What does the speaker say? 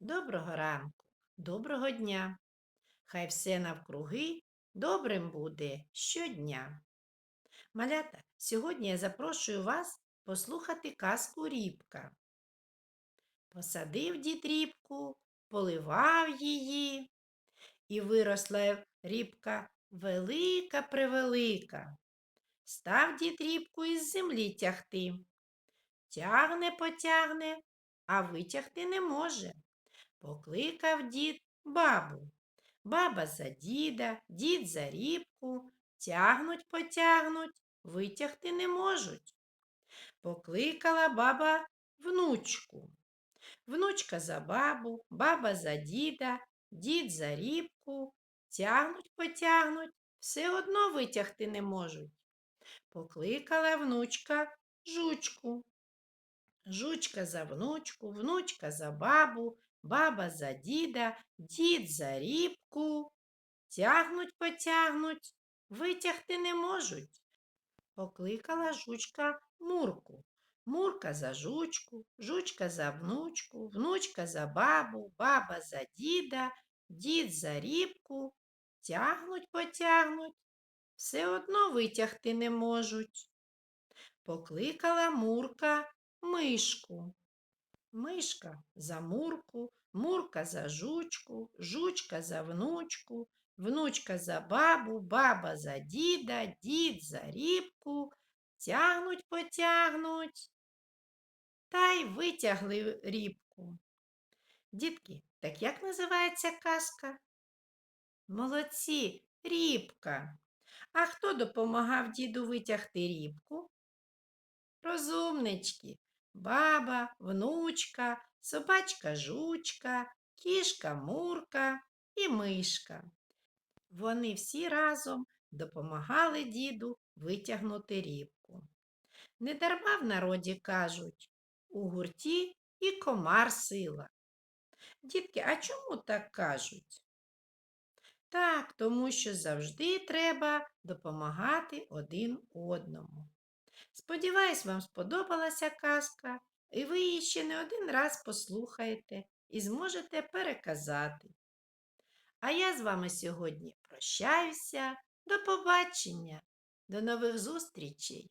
Доброго ранку, доброго дня. Хай все навкруги добрим буде щодня. Малята, сьогодні я запрошую вас послухати казку Рібка. Посадив дід рібку, поливав її, і виросла рібка велика превелика. Став дід рібку із землі тягти. Тягне, потягне, а витягти не може. Покликав дід бабу. Баба за діда, дід за рібку, тягнуть, потягнуть, витягти не можуть. Покликала баба внучку. Внучка за бабу, баба за діда, дід за рібку, тягнуть, потягнуть, все одно витягти не можуть. Покликала внучка жучку. Жучка за внучку, внучка за бабу, баба за діда, дід за рібку. Тягнуть, потягнуть, витягти не можуть. Покликала жучка Мурку. Мурка за жучку, жучка за внучку, внучка за бабу, баба за діда, дід за рібку. Тягнуть, потягнуть, все одно витягти не можуть. Покликала Мурка мишку. Мишка за мурку, мурка за жучку, жучка за внучку, внучка за бабу, баба за діда, дід за рібку, тягнуть, потягнуть. Та й витягли рібку. Дітки, так як називається казка? Молодці, рібка. А хто допомагав діду витягти рібку? Розумнички, баба, внучка, собачка жучка, кішка мурка і мишка. Вони всі разом допомагали діду витягнути рібку. Недарма в народі кажуть у гурті і комар сила. Дітки, а чому так кажуть? Так, тому що завжди треба допомагати один одному. Сподіваюсь, вам сподобалася казка, і ви її ще не один раз послухаєте і зможете переказати. А я з вами сьогодні прощаюся. До побачення, до нових зустрічей!